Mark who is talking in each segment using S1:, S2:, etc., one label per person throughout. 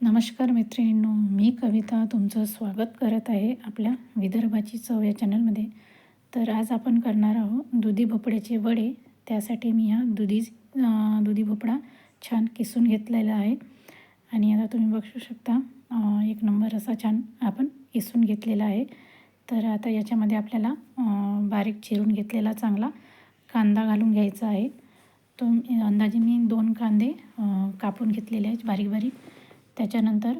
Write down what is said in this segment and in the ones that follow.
S1: नमस्कार मैत्रिणींनो मी कविता तुमचं स्वागत करत आहे आपल्या विदर्भाची चव या चॅनलमध्ये. तर आज आपण करणार आहोत दुधी भोपळ्याचे वडे. त्यासाठी मी हा दुधी दुधी भोपळा छान किसून घेतलेला आहे. आणि आता तुम्ही बघू शकता एक नंबर असा छान आपण किसून घेतलेला आहे. तर आता याच्यामध्ये आपल्याला बारीक चिरून घेतलेला चांगला कांदा घालून घ्यायचा आहे. तो अंदाजे मी दोन कांदे कापून घेतलेले आहेत बारीक बारीक. त्याच्यानंतर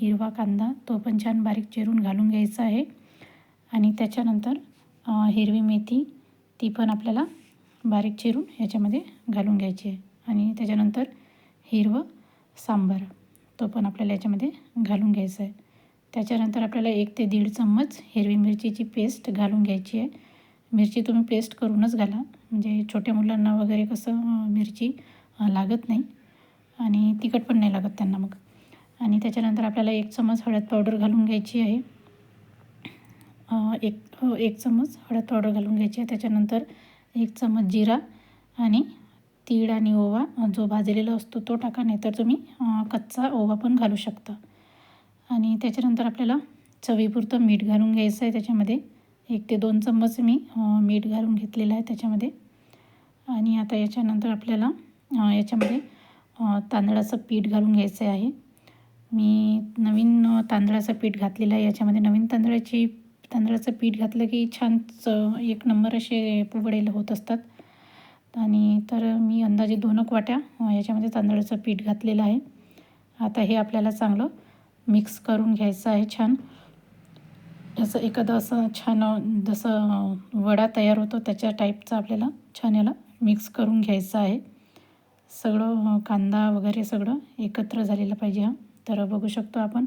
S1: हिरवा कांदा तो पण छान बारीक चिरून घालून घ्यायचा आहे. आणि त्याच्यानंतर हिरवी मेथी ती पण आपल्याला बारीक चिरून याच्यामध्ये घालून घ्यायची आहे. आणि त्याच्यानंतर हिरवं सांबार तो पण आपल्याला याच्यामध्ये घालून घ्यायचा आहे. त्याच्यानंतर आपल्याला एक ते दीड चम्मच हिरवी मिरचीची पेस्ट घालून घ्यायची आहे. मिरची तुम्ही पेस्ट करूनच घाला. म्हणजे छोट्या मुलांना वगैरे कसं मिरची लागत नाही. आणि तिखट पण नाही लागत त्यांना मग. आणि त्याच्यानंतर आपल्याला एक चम्मच हळद पावडर घालून घ्यायची आहे. एक हो, एक चम्मच हळद पावडर घालून घ्यायची आहे. त्याच्यानंतर एक चम्मच जिरा आणि तीळ आणि ओवा जो भाजलेला असतो तो टाका नाही तर तुम्ही कच्चा ओवा पण घालू शकता. आणि त्याच्यानंतर आपल्याला चवीपुरतं मीठ घालून घ्यायचं आहे त्याच्यामध्ये. एक ते दोन चम्मच मी मीठ घालून घेतलेलं आहे त्याच्यामध्ये. आणि आता याच्यानंतर आपल्याला याच्यामध्ये तांदळाचं पीठ घालून घ्यायचं आहे. मी नवीन तांदळाचं पीठ घातलेलं आहे. याच्यामध्ये नवीन तांदळाची तांदळाचं पीठ घातलं की छान च एक नंबर असे पुवडेल होत असतात. आणि तर मी अंदाजे दोनक वाट्या याच्यामध्ये तांदळाचं पीठ घातलेलं आहे. आता हे आपल्याला चांगलं मिक्स करून घ्यायचं आहे छान. असं एखादं असं छान जसं वडा तयार होतो त्याच्या टाईपचा आपल्याला छान याला मिक्स करून घ्यायचं आहे. सगळं कांदा वगैरे सगळं एकत्र झालेलं पाहिजे हा. तर बघू शकतो आपण.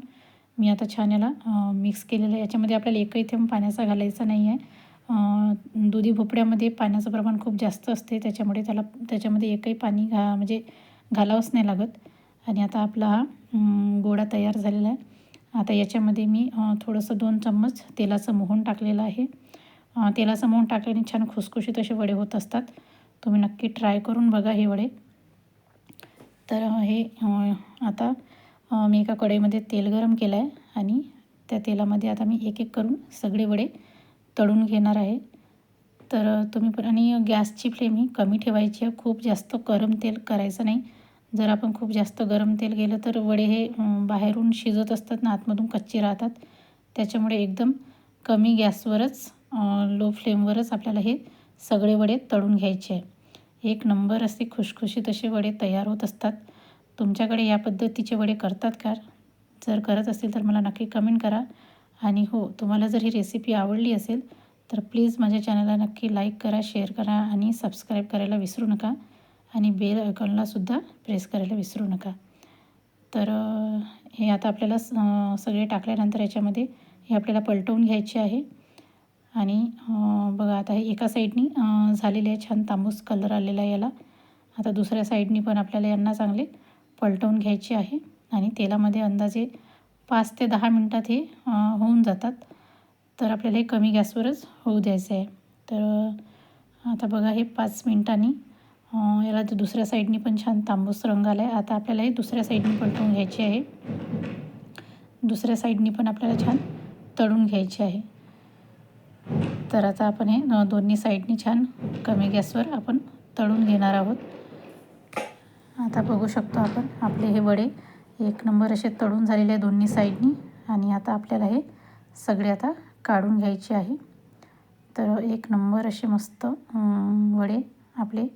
S1: मी आता छान याला मिक्स केलेलं आहे. याच्यामध्ये आपल्याला एकही थेंब पाण्याचा घालायचा नाही आहे दुधी भोपळ्यामध्ये पाण्याचं प्रमाण खूप जास्त असते. त्याच्यामुळे त्याला त्याच्यामध्ये एकही पाणी घा म्हणजे घालावंच नाही लागत. आणि आता आपला हा गोडा गोळा तयार झालेला आहे. आता याच्यामध्ये मी थोडंसं दोन चम्मच तेलाचं मोहन टाकलेलं आहे. तेलाचं मोहन टाकल्याने छान खुसखुशीत असे वडे होत असतात. तुम्ही नक्की ट्राय करून बघा हे वडे. तर हे आता मी एका कढईमध्ये तेल गरम केलं आहे आणि त्या तेलामध्ये आता मी एक एक करून सगळे वडे तळून घेणार आहे. तर तुम्ही पण आणि गॅसची फ्लेम ही कमी ठेवायची आहे. खूप जास्त गरम तेल करायचं नाही. जर आपण खूप जास्त गरम तेल गेलं तर वडे हे बाहेरून शिजत असतात ना आतमधून कच्चे राहतात. त्याच्यामुळे एकदम कमी गॅसवरच लो फ्लेमवरच आपल्याला हे सगळे वडे तळून घ्यायचे आहे. एक नंबर असे खुशखुशीत असे वडे तयार होत असतात. तुमच्याकडे या पद्धतीचे वडे करतात का? जर करत असेल तर मला नक्की कमेंट करा. आणि हो तुम्हाला जर ही रेसिपी आवडली असेल तर प्लीज माझ्या चॅनलला नक्की लाईक करा शेअर करा आणि सबस्क्राईब करायला विसरू नका. आणि बेल आयकॉनलासुद्धा प्रेस करायला विसरू नका. तर हे आता आपल्याला स- सगळे टाकल्यानंतर याच्यामध्ये हे आपल्याला पलटवून घ्यायचे आहे. आणि बघा आता हे एका साईडनी झालेले आहे छान तांबूस कलर आलेला आहे याला. आता दुसऱ्या साईडनी पण आपल्याला यांना चांगले पलटवून घ्यायची आहे आणि तेलामध्ये अंदाजे पाच ते दहा मिनटात हे होऊन जातात. तर आपल्याला हे कमी गॅसवरच होऊ द्यायचं आहे. तर आता बघा हे पाच मिनटांनी याला तर दुसऱ्या साईडनी पण छान तांबूस रंग आला आहे आता आपल्याला हे दुसऱ्या साईडनी पलटवून घ्यायची आहे. दुसऱ्या साईडनी पण आपल्याला छान तळून घ्यायचे आहे. तर आता आपण हे दोन्ही साईडनी छान कमी गॅसवर आपण तळून घेणार आहोत. आता बघू शकतो आपण. आपले हे वडे एक नंबर असे तळून झालेले आहे दोन्ही साईडनी. आणि आता आपल्याला हे सगळे आता काढून घ्यायचे आहे. तर एक नंबर असे मस्त वडे आपले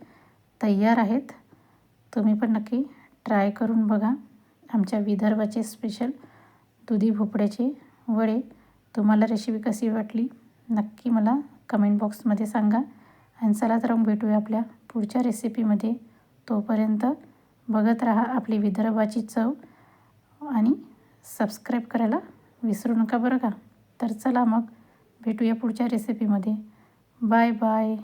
S1: तयार आहेत. तुम्ही पण नक्की ट्राय करून बघा. आमच्या विदर्भाचे स्पेशल दुधी भोपळ्याचे वडे. तुम्हाला रेसिपी कशी वाटली? नक्की मला कमेंट बॉक्समध्ये सांगा. आणि चला तर मग भेटूया आपल्या पुढच्या रेसिपीमध्ये तोपर्यंत बघत राहा आपली विदर्भाची चव आणि सबस्क्राईब करायला विसरू नका बरं का? तर चला मग भेटूया पुढच्या रेसिपीमध्ये बाय बाय